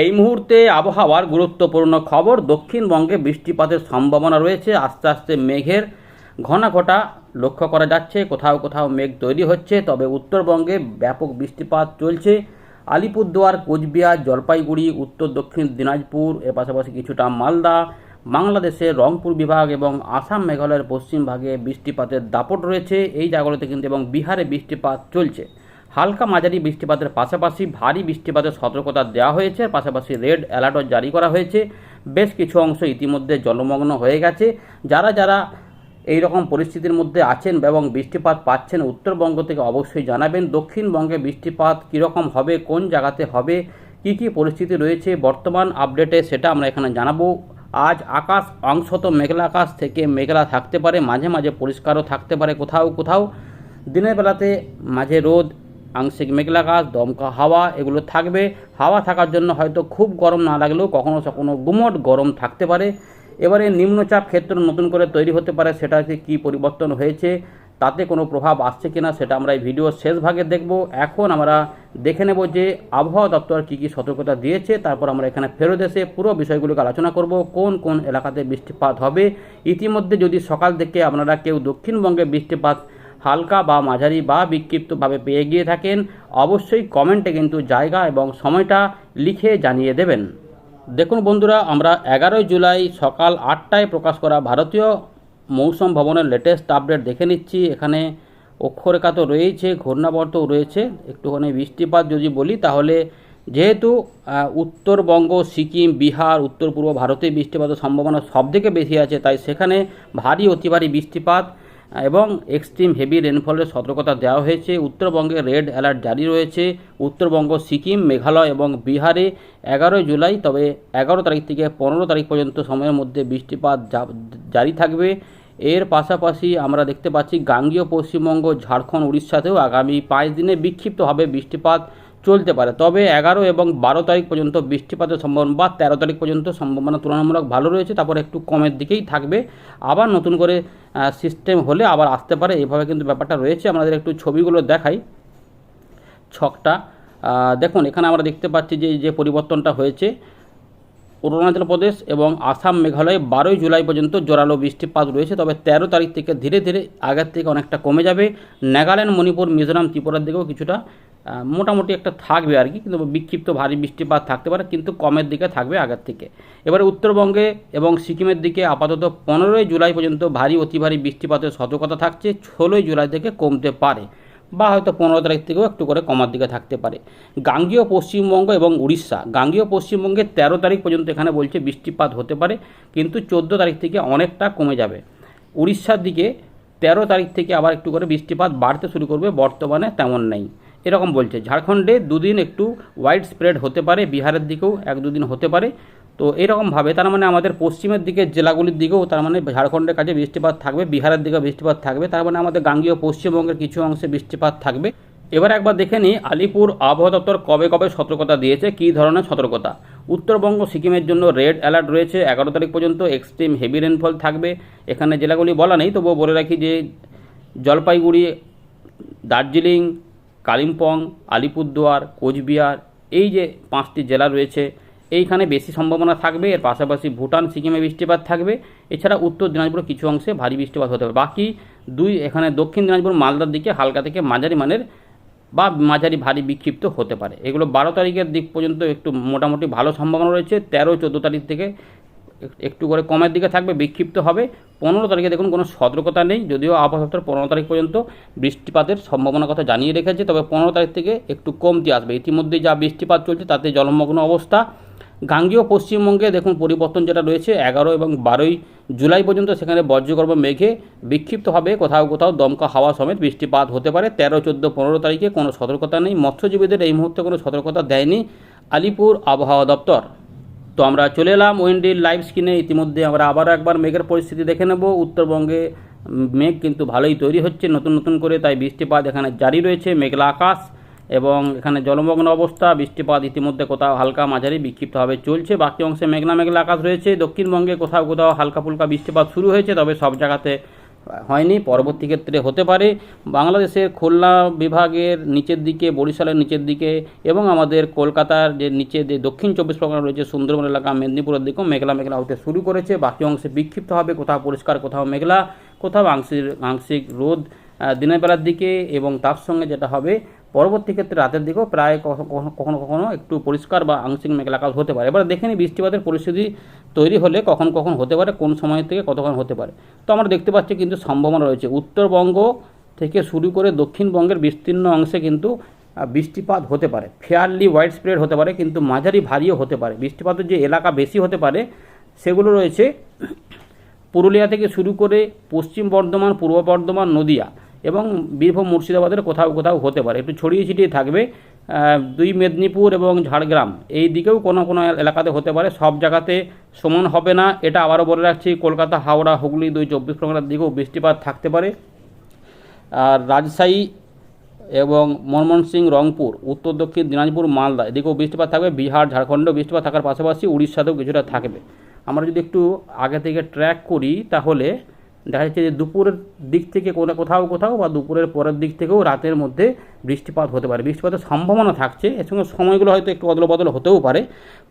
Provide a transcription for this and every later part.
এই মুহূর্তে আবহাওয়ার গুরুত্বপূর্ণ খবর, দক্ষিণবঙ্গে বৃষ্টিপাতের সম্ভাবনা রয়েছে, আস্তে আস্তে মেঘের ঘনাঘটা লক্ষ্য করা যাচ্ছে, কোথাও কোথাও মেঘ তৈরি হচ্ছে, তবে উত্তরবঙ্গে ব্যাপক বৃষ্টিপাত চলছে। আলিপুরদুয়ার, কোচবিহার, জলপাইগুড়ি, উত্তর দক্ষিণ দিনাজপুর এর পাশাপাশি কিছুটা মালদা, বাংলাদেশের রংপুর বিভাগ এবং আসাম মেঘালয়ের পশ্চিম ভাগে বৃষ্টিপাতের দাপট রয়েছে। এই জায়গাগুলোতে কিন্তু এবং বিহারে বৃষ্টিপাত চলছে। হালকা মাঝারি বৃষ্টিপাতের পাশাপাশি ভারী বৃষ্টিপাতের সতর্কতা দেওয়া হয়েছে। পাশাপাশি রেড অ্যালার্টও জারি করা হয়েছে। বেশ কিছু অংশ ইতিমধ্যে জলমগ্ন হয়ে গেছে। যারা যারা এই রকম পরিস্থিতির মধ্যে আছেন এবং বৃষ্টিপাত পাচ্ছেন, উত্তরবঙ্গ থেকে অবশ্যই জানাবেন। দক্ষিণবঙ্গে বৃষ্টিপাত কীরকম হবে, কোন জায়গাতে হবে, কি কি পরিস্থিতি রয়েছে, বর্তমান আপডেটে সেটা আমরা এখানে জানাব। আজ আকাশ অংশত মেঘলা আকাশ থেকে মেঘলা থাকতে পারে, মাঝে মাঝে পরিষ্কারও থাকতে পারে কোথাও কোথাও। দিনের বেলাতে মাঝে রোদ আংশিক মেঘলা দমকা হাওয়া, এগুলো থাকবে। হাওয়া থাকার জন্য হয়তো খুব গরম না লাগলেও কখনো কখনো গুমট গরম থাকতে পারে। এবারে নিম্নচাপ ক্ষেত্র নতুন করে তৈরি হতে পারে, সেটাতে কী পরিবর্তন হয়েছে, তাতে কোনো প্রভাব আসছে কিনা, সেটা আমরা এই ভিডিও শেষ ভাগে দেখব। এখন আমরা দেখে নেব যে আবহাওয়া দপ্তর কী কী সতর্কতা দিয়েছে, তারপর আমরা এখানে ফেরত এসে পুরো বিষয়গুলোকে আলোচনা করব, কোন কোন এলাকাতে বৃষ্টিপাত হবে। ইতিমধ্যে যদি সকাল থেকে আপনারা কেউ দক্ষিণবঙ্গে বৃষ্টিপাত হালকা বা মাঝারি বা বিক্ষিপ্তভাবে পেয়ে গিয়ে থাকেন। অবশ্যই কমেন্টে কিন্তু জায়গা এবং সময়টা লিখে জানিয়ে দেবেন। দেখুন বন্ধুরা, আমরা এগারোই জুলাই সকাল আটটায় প্রকাশ করা ভারতীয় মৌসুম ভবনের লেটেস্ট আপডেট দেখে নিচ্ছি। এখানে অক্ষরেখা তো রয়েছে ঘূর্ণাবর্তও রয়েছে। একটুখানি বৃষ্টিপাত যদি বলি, তাহলে যেহেতু উত্তরবঙ্গ, সিকিম, বিহার উত্তর পূর্ব ভারতে বৃষ্টিপাতের সম্ভাবনা সবথেকে বেশি আছে, তাই সেখানে ভারী অতি বৃষ্টিপাত এবং এক্সট্রিম হেভি রেনফলের সতর্কতা দেওয়া হয়েছে। উত্তরবঙ্গে রেড অ্যালার্ট জারি রয়েছে। উত্তরবঙ্গ, সিকিম, মেঘালয় এবং বিহারে এগারোই জুলাই, তবে এগারো তারিখ থেকে পনেরো তারিখ পর্যন্ত সময়ের মধ্যে বৃষ্টিপাত জারি থাকবে। এর পাশাপাশি আমরা দেখতে পাচ্ছি গাঙ্গীয় পশ্চিমবঙ্গ, ঝাড়খণ্ড, উড়িষ্যাতেও আগামী পাঁচ দিনে বিক্ষিপ্তভাবে বৃষ্টিপাত চলতে পারে। তবে এগারো এবং বারো তারিখ পর্যন্ত বৃষ্টিপাতের সম্ভাবনা বা তেরো তারিখ পর্যন্ত সম্ভাবনা তুলনামূলক ভালো রয়েছে, তারপর একটু কমের দিকেই থাকবে। আবার নতুন করে সিস্টেম হলে আবার আসতে পারে, এভাবে কিন্তু ব্যাপারটা রয়েছে। আমাদের একটু ছবিগুলো দেখাই, ছকটা দেখুন, এখানে আমরা দেখতে পাচ্ছি যে যে পরিবর্তনটা হয়েছে। অরুণাচল প্রদেশ এবং আসাম মেঘালয়ে বারোই জুলাই পর্যন্ত জোরালো বৃষ্টিপাত রয়েছে, তবে তেরো তারিখ থেকে ধীরে ধীরে আগের থেকে অনেকটা কমে যাবে। নাগাল্যান্ড, মণিপুর, মিজোরাম, ত্রিপুরার দিকেও কিছুটা মোটামুটি একটা থাকবে আর কি, কিন্তু বিক্ষিপ্ত ভারী বৃষ্টিপাত থাকতে পারে, কিন্তু কমের দিকে থাকবে আগের থেকে। এবারে উত্তরবঙ্গে এবং সিকিমের দিকে আপাতত পনেরোই জুলাই পর্যন্ত ভারী, অতি ভারী বৃষ্টিপাতের সতর্কতা থাকছে, ষোলোই জুলাই থেকে কমতে পারে, বা হয়তো পনেরো তারিখ থেকেও একটু করে কমার দিকে থাকতে পারে। গাঙ্গীয় পশ্চিমবঙ্গ এবং উড়িষ্যা, গাঙ্গীয় পশ্চিমবঙ্গে তেরো তারিখ পর্যন্ত এখানে বলছে বৃষ্টিপাত হতে পারে, কিন্তু চোদ্দ তারিখ থেকে অনেকটা কমে যাবে। উড়িষ্যার দিকে তেরো তারিখ থেকে আবার একটু করে বৃষ্টিপাত বাড়তে শুরু করবে, বর্তমানে তেমন নেই। এরকম বলছে। ঝাড়খণ্ডে দুদিন একটু ওয়াইড স্প্রেড হতে পারে, বিহারের দিকেও এক দুদিন হতে পারে। তো এরকমভাবে তার মানে আমাদের পশ্চিমের দিকের জেলাগুলির দিকেও তার মানে ঝাড়খণ্ডের কাছে বৃষ্টিপাত থাকবে, বিহারের দিকেও বৃষ্টিপাত থাকবে। তার মানে আমাদের গাঙ্গীয় পশ্চিমবঙ্গের কিছু অংশে বৃষ্টিপাত থাকবে। এবার একবার দেখে নিই আলিপুর আবহাওয়া দপ্তর কবে কবে সতর্কতা দিয়েছে, কী ধরনের সতর্কতা? উত্তরবঙ্গ, সিকিমের জন্য রেড অ্যালার্ট রয়েছে, এগারো তারিখ পর্যন্ত এক্সট্রিম হেভি রেনফল থাকবে। এখানে জেলাগুলি বলা নেই, তবুও বলে রাখি যে জলপাইগুড়ি, দার্জিলিং, কালিম্পং, আলিপুরদুয়ার, কোচবিহার, এই যে পাঁচটি জেলা রয়েছে, এইখানে বেশি সম্ভাবনা থাকবে। এর পাশাপাশি ভুটান, সিকিমে বৃষ্টিপাত থাকবে। এছাড়া উত্তর দিনাজপুরের কিছু অংশে ভারী বৃষ্টিপাত হতে পারে। বাকি দুই, এখানে দক্ষিণ দিনাজপুর, মালদার দিকে হালকা থেকে মাঝারি মানের বা মাঝারি ভারী বিক্ষিপ্ত হতে পারে। এগুলো বারো তারিখের দিক পর্যন্ত একটু মোটামুটি ভালো সম্ভাবনা রয়েছে। তেরো, চোদ্দ তারিখ থেকে একটু করে কমের দিকে থাকবে, বিক্ষিপ্ত হবে। পনেরো তারিখে দেখুন কোনো সতর্কতা নেই, যদিও আবহাওয়া পনেরো তারিখ পর্যন্ত বৃষ্টিপাতের সম্ভাবনার কথা জানিয়ে রেখেছে, তবে পনেরো তারিখ থেকে একটু কমতি আসবে। ইতিমধ্যেই যা বৃষ্টিপাত চলছে, তাতে জলমগ্ন অবস্থা। গাঙ্গীয় পশ্চিমবঙ্গে দেখুন পরিবর্তন যেটা রয়েছে, এগারো এবং বারোই জুলাই পর্যন্ত সেখানে বজ্রগর্ভ মেঘে বিক্ষিপ্তভাবে কোথাও কোথাও দমকা হাওয়া সমেত বৃষ্টিপাত হতে পারে। তেরো, চোদ্দ, পনেরো তারিখে কোনো সতর্কতা নেই। মৎস্যজীবীদের এই মুহূর্তে কোনো সতর্কতা দেয়নি আলিপুর আবহাওয়া দপ্তর। তো আমরা চলে এলাম ওয়েন্ডির লাইভ স্ক্রিনে। ইতিমধ্যে আমরা আবারও একবার মেঘের পরিস্থিতি দেখে নেব। উত্তরবঙ্গে মেঘ কিন্তু ভালোই তৈরি হচ্ছে নতুন নতুন করে। তাই বৃষ্টিপাত এখানে জারি রয়েছে। মেঘলা আকাশ এবং এখানে জলমগ্ন অবস্থা, বৃষ্টিপাত ইতিমধ্যে কোথাও হালকা মাঝারি, বিক্ষিপ্তভাবে চলছে। বাকি অংশে মেঘলা মেঘলা আকাশ রয়েছে। দক্ষিণবঙ্গে কোথাও কোথাও হালকা ফুলকা বৃষ্টিপাত শুরু হয়েছে, তবে সব জায়গাতে হয়নি। পরবর্তী ক্ষেত্রে হতে পারে। বাংলাদেশের খুলনা বিভাগের নিচের দিকে, বরিশালের নিচের দিকে এবং আমাদের কলকাতার যে নিচে যে দক্ষিণ চব্বিশ পরগনা রয়েছে, সুন্দরবন এলাকা, মেদিনীপুরের দিকেও মেঘলা মেঘলা হতে শুরু করেছে। বাকি অংশে বিক্ষিপ্ত হবে কোথাও পরিষ্কার, কোথাও মেঘলা, কোথাও আংশিক আংশিক রোদ দিনের বেলার দিকে এবং তার সঙ্গে যেটা হবে পরবর্তী ক্ষেত্রে রাতের দিকেও প্রায় কখনো কখনো একটু পরিষ্কার বা আংশিক মেঘলা আকাশ হতে পারে। এবার দেখে নিই বৃষ্টিপাতের পরিস্থিতি তৈরি হলে কখন কখন হতে পারে, কোন সময় থেকে কতক্ষণ হতে পারে। তো আমরা দেখতে পাচ্ছি কিন্তু সম্ভাবনা রয়েছে। উত্তরবঙ্গ থেকে শুরু করে দক্ষিণবঙ্গের বিস্তীর্ণ অংশে কিন্তু বৃষ্টিপাত হতে পারে। ফেয়ারলি ওয়াইড স্প্রেড হতে পারে, কিন্তু মাঝারি ভারীও হতে পারে। বৃষ্টিপাতের যে এলাকা বেশি হতে পারে, সেগুলো রয়েছে পুরুলিয়া থেকে শুরু করে পশ্চিম বর্ধমান, পূর্ব বর্ধমান, নদিয়া। এবং বীরভূম মুর্শিদাবাদের কোথাও কোথাও হতে পারে। একটু ছড়িয়ে ছিটিয়ে থাকবে। দুই মেদিনীপুর এবং ঝাড়গ্রাম। এই দিকেও কোনো কোনো এলাকাতে হতে পারে। সব জায়গাতে সমান হবে না। এটা আবারও বলে রাখছি, কলকাতা, হাওড়া, হুগলি দুই চব্বিশ পরগনার দিকেও বৃষ্টিপাত থাকতে পারে। আর রাজশাহী এবং ময়মনসিং রংপুর, উত্তর দক্ষিণ, দিনাজপুর, মালদা, এদিকেও বৃষ্টিপাত থাকবে। বিহার ঝাড়খণ্ডেও বৃষ্টিপাত থাকার পাশাপাশি উড়িষ্যাতেও কিছুটা থাকবে। আমরা যদি একটু আগে থেকে ট্র্যাক করি, তাহলে দেখা যাচ্ছে যে দুপুরের দিক থেকে কোনো কোথাও কোথাও বা দুপুরের পরের দিক থেকেও রাতের মধ্যে বৃষ্টিপাত হতে পারে। বৃষ্টিপাতের সম্ভাবনা থাকছে। এর সঙ্গে সময়গুলো হয়তো একটু অদল বদল হতেও পারে।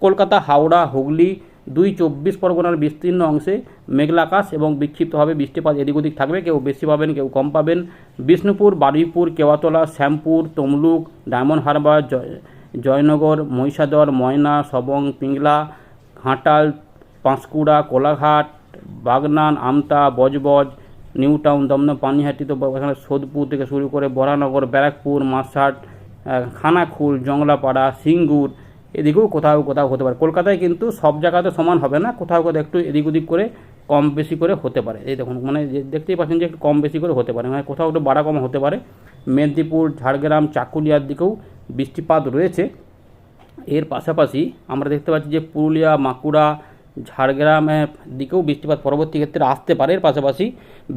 কলকাতা, হাওড়া, হুগলি দুই চব্বিশ পরগনার বিস্তীর্ণ অংশে মেঘলা আকাশ এবং বিক্ষিপ্তভাবে বৃষ্টিপাত এদিক ওদিক থাকবে। কেউ বেশি পাবেন, কেউ কম পাবেন। বিষ্ণুপুর, বারুইপুর, কেওয়াতলা, শ্যামপুর, তমলুক, ডায়মন্ড হারবার, জয়, জয়নগর, মহিষাদল, ময়না, সবং, পিংলা, ঘাটাল, পাঁশকুড়া, কোলাঘাট বাগনান আমতা বজবজ নিউ টাউন দমদম পানিহাটি তো এখানে সোদপুর থেকে শুরু করে বরানগর ব্যারাকপুর মাসহাট আহ, খানাকুল জংলাপাড়া সিঙ্গুর এদিকেও কোথাও কোথাও হতে পারে। কলকাতায় কিন্তু সব জায়গাতে সমান হবে না কোথাও কোথাও একটু এদিক ওদিক করে কম বেশি করে হতে পারে। এই দেখুন মানে দেখতেই পাচ্ছেন যে একটু কম বেশি করে হতে পারে। মানে কোথাও একটু বাড়া কম হতে পারে। মেদিনীপুর ঝাড়গ্রাম চাকুলিয়ার দিকেও বৃষ্টিপাত রয়েছে। এর পাশাপাশি আমরা দেখতে পাচ্ছি যে পুরুলিয়া বাঁকুড়া ঝাড়গ্রামের দিকেও বৃষ্টিপাত পরবর্তী ক্ষেত্রে আসতে পারে। এর পাশাপাশি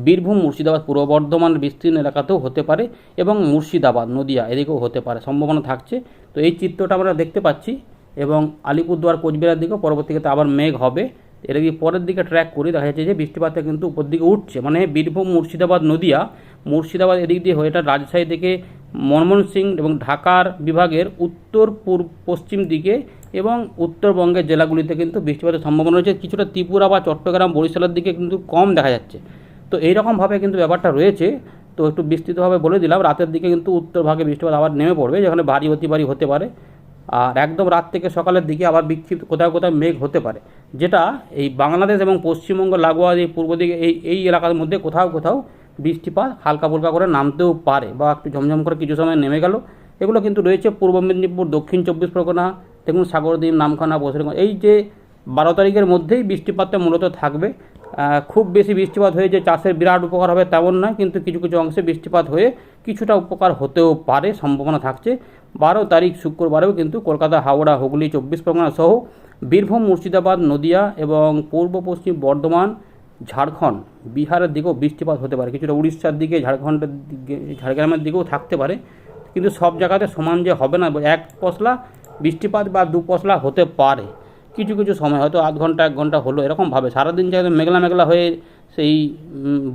বীরভূম, মুর্শিদাবাদ, পূর্ব বর্ধমানের বিস্তীর্ণ এলাকাতেও হতে পারে এবং মুর্শিদাবাদ, নদিয়া এদিকেও হতে পারে, সম্ভাবনা থাকছে। তো এই চিত্রটা আমরা দেখতে পাচ্ছি এবং আলিপুরদুয়ার কোচবিহার দিকেও পরবর্তী ক্ষেত্রে আবার মেঘ হবে। এটা যদি পরের দিকে ট্র্যাক করি, দেখা যাচ্ছে যে বৃষ্টিপাতটা কিন্তু উপর দিকে উঠছে। মানে বীরভূম, মুর্শিদাবাদ, নদিয়া, মুর্শিদাবাদ এদিক দিয়ে হয়ে এটা রাজশাহী থেকে মনমোহন সিং এবং ঢাকার বিভাগের উত্তর পূর্ব পশ্চিম দিকে এবং উত্তরবঙ্গের জেলাগুলিতে কিন্তু বৃষ্টিপাতের সম্ভাবনা রয়েছে। কিছুটা ত্রিপুরা বা চট্টগ্রাম, বরিশালের দিকে কিন্তু কম দেখা যাচ্ছে। তো এইরকমভাবে কিন্তু ব্যাপারটা রয়েছে। তো একটু বিস্তৃতভাবে বলে দিলাম, রাতের দিকে কিন্তু উত্তর ভাগে বৃষ্টিপাত আবার নেমে পড়বে, যেখানে ভারী অতি ভারী হতে পারে। আর একদম রাত থেকে সকালের দিকে আবার বিক্ষিপ্ত, কোথাও কোথাও মেঘ হতে পারে, যেটা এই বাংলাদেশ এবং পশ্চিমবঙ্গ, লাগোয়া এই পূর্ব দিকে, এই এই এলাকার মধ্যে কোথাও কোথাও বৃষ্টিপাত হালকা ফুলকা করে নামতেও পারে বা একটু ঝমঝম করে কিছু সময় নেমে গেল। এগুলো কিন্তু রয়েছে পূর্ব মেদিনীপুর, দক্ষিণ চব্বিশ পরগনা দেখুন সাগরদ্বীপ, নামখানা বসিরগঞ্জ এই যে বারো তারিখের মধ্যেই বৃষ্টিপাতটা মূলত থাকবে। খুব বেশি বৃষ্টিপাত হয়ে যে চাষের বিরাট উপকার হবে তেমন নয়, কিন্তু কিছু কিছু অংশে বৃষ্টিপাত হয়ে কিছুটা উপকার হতেও পারে, সম্ভাবনা থাকছে। বারো তারিখ শুক্রবারেও কিন্তু কলকাতা, হাওড়া, হুগলি, চব্বিশ পরগনা সহ বীরভূম, মুর্শিদাবাদ, নদিয়া এবং পূর্ব পশ্চিম বর্ধমান, ঝাড়খণ্ড, বিহারের দিকেও বৃষ্টিপাত হতে পারে। কিছুটা উড়িষ্যার দিকে, ঝাড়খণ্ডের দিকে, ঝাড়গ্রামের দিকেও থাকতে পারে, কিন্তু সব জায়গাতে সমান যে হবে না, এক পশলা বৃষ্টিপাত বা দুপশলা হতে পারে। কিছু কিছু সময়, হয়তো আধ ঘণ্টা, এক ঘণ্টা হলো এরকমভাবে সারাদিন যেহেতু মেঘলা মেঘলা হয়ে সেই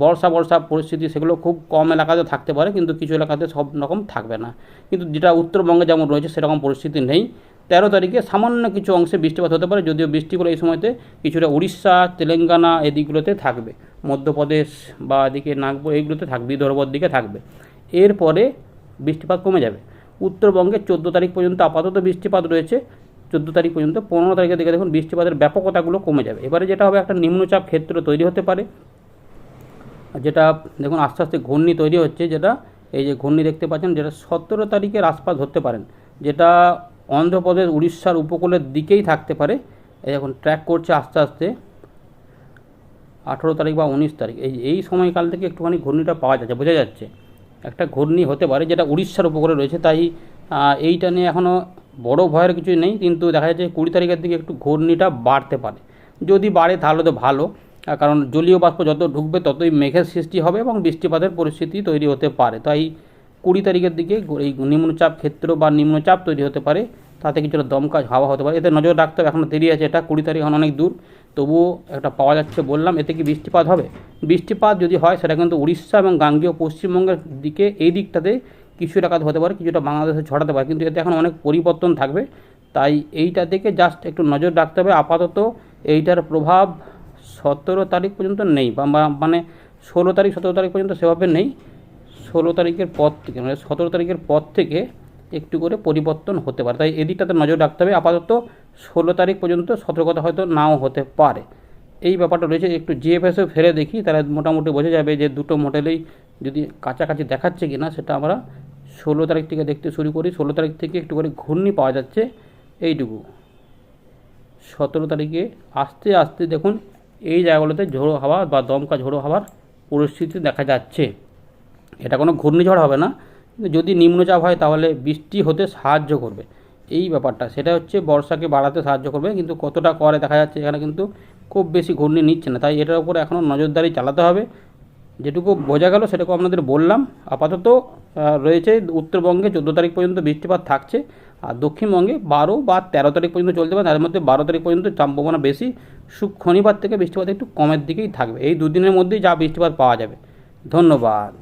বর্ষা বর্ষা পরিস্থিতি, সেগুলো খুব কম এলাকাতে থাকতে পারে, কিন্তু কিছু এলাকাতে সব রকম থাকবে না। কিন্তু যেটা উত্তরবঙ্গে যেমন রয়েছে, সেরকম পরিস্থিতি নেই। তেরো তারিখে সামান্য কিছু অংশে বৃষ্টিপাত হতে পারে, যদিও বৃষ্টিগুলো এই সময়তে কিছুটা উড়িষ্যা, তেলেঙ্গানা এদিকগুলোতে থাকবে। মধ্যপ্রদেশ বা এদিকে নাগপুর, এইগুলোতে থাকবে বিদর্ভর দিকে থাকবে। এরপরে বৃষ্টিপাত কমে যাবে। উত্তরবঙ্গে চোদ্দ তারিখ পর্যন্ত আপাতত বৃষ্টিপাত রয়েছে। চোদ্দ তারিখ পর্যন্ত পনেরো তারিখের দিকে দেখুন বৃষ্টিপাতের ব্যাপকতাগুলো কমে যাবে। এবারে যেটা হবে একটা নিম্নচাপ ক্ষেত্র তৈরি হতে পারে। যেটা দেখুন আস্তে আস্তে ঘূর্ণি তৈরি হচ্ছে, যেটা এই যে ঘূর্ণি দেখতে পাচ্ছেন, যেটা সতেরো তারিখের আশপাশ ধরতে পারেন। যেটা অন্ধ্রপ্রদেশ, উড়িষ্যার উপকূলের দিকেই থাকতে পারে। এই এখন ট্র্যাক করছে আস্তে আস্তে আঠেরো তারিখ বা উনিশ তারিখ। এই এই সময়কাল থেকে একটুখানি ঘূর্ণিটা পাওয়া যাচ্ছে, বোঝা যাচ্ছে। একটা ঘূর্ণি হতে পারে যেটা উড়িষ্যার উপকূলে রয়েছে, তাই এইটা নিয়ে এখনও বড় ভয়ের কিছুই নেই, কিন্তু দেখা যাচ্ছে কুড়ি তারিখের দিকে একটু ঘূর্ণিটা বাড়তে পারে। যদি বাড়ে তাহলে তো ভালো কারণ জলীয় বাষ্প যত ঢুকবে ততই মেঘের সৃষ্টি হবে এবং বৃষ্টিপাতের পরিস্থিতি তৈরি হতে পারে। তাই কুড়ি তারিখের দিকে এই নিম্নচাপ ক্ষেত্র বা নিম্নচাপ তৈরি হতে পারে তাতে কিছুটা দমকা হাওয়া হতে পারে। এতে নজর রাখতে হবে এখনও দেরি আছে, এটা কুড়ি তারিখ এখন অনেক দূর। তবুও একটা পাওয়া যাচ্ছে বললাম, এতে কি বৃষ্টিপাত হবে? বৃষ্টিপাত যদি হয়, সেটা কিন্তু উড়িষ্যা এবং গাঙ্গীয় পশ্চিমবঙ্গের দিকে এই দিকটাতে কিছু টাকাত হতে পারে, কিছুটা বাংলাদেশে ছড়াতে পারে। কিন্তু এতে এখন অনেক পরিবর্তন থাকবে। তাই এইটা থেকে জাস্ট একটু নজর রাখতে হবে। আপাতত এইটার প্রভাব সতেরো তারিখ পর্যন্ত নেই, বা- মানে ষোলো তারিখ, সতেরো তারিখ পর্যন্ত সেভাবে নেই। ষোলো তারিখের পর থেকে মানে সতেরো তারিখের পর থেকে একটু করে পরিবর্তন হতে পারে। তাই এদিকটাতে নজর রাখতে হবে। আপাতত ষোলো তারিখ পর্যন্ত সতর্কতা হয়তো নাও হতে পারে। এই ব্যাপারটা রয়েছে। একটু জিএফএসও ফেলে দেখি, তাহলে মোটামুটি বোঝা যাবে যে দুটো মডেলেই যদি কাছাকাছি দেখাচ্ছে কি না সেটা আমরা ষোলো তারিখ থেকে দেখতে শুরু করি। ষোলো তারিখ থেকে একটু করে ঘূর্ণি পাওয়া যাচ্ছে এইটুকু। সতেরো তারিখে আস্তে আস্তে দেখুন, এই জায়গাগুলোতে ঝোড়ো হাওয়া বা দমকা ঝোড়ো হাওয়ার পরিস্থিতি দেখা যাচ্ছে। এটা কোনো ঘূর্ণিঝড় হবে না। যদি নিম্নচাপ হয় তাহলে বৃষ্টি হতে সাহায্য করবে। এই ব্যাপারটা, সেটা হচ্ছে বর্ষাকে বাড়াতে সাহায্য করবে, কিন্তু কতটা করে দেখা যাচ্ছে এখানে কিন্তু খুব বেশি ঘূর্ণি নিচ্ছে না। তাই এটার উপরে এখনও নজরদারি চালাতে হবে। যেটুকু বোঝা গেল সেটুকু আপনাদের বললাম। আপাতত রয়েছে উত্তরবঙ্গে চোদ্দ তারিখ পর্যন্ত বৃষ্টিপাত থাকছে, আর দক্ষিণবঙ্গে বারো বা তেরো তারিখ পর্যন্ত চলতে পারে। তার মধ্যে বারো তারিখ পর্যন্ত সম্ভাবনা বেশি। শনিবার থেকে বৃষ্টিপাত একটু কমের দিকেই থাকবে। এই দুদিনের মধ্যেই যা বৃষ্টিপাত পাওয়া যাবে। ধন্যবাদ।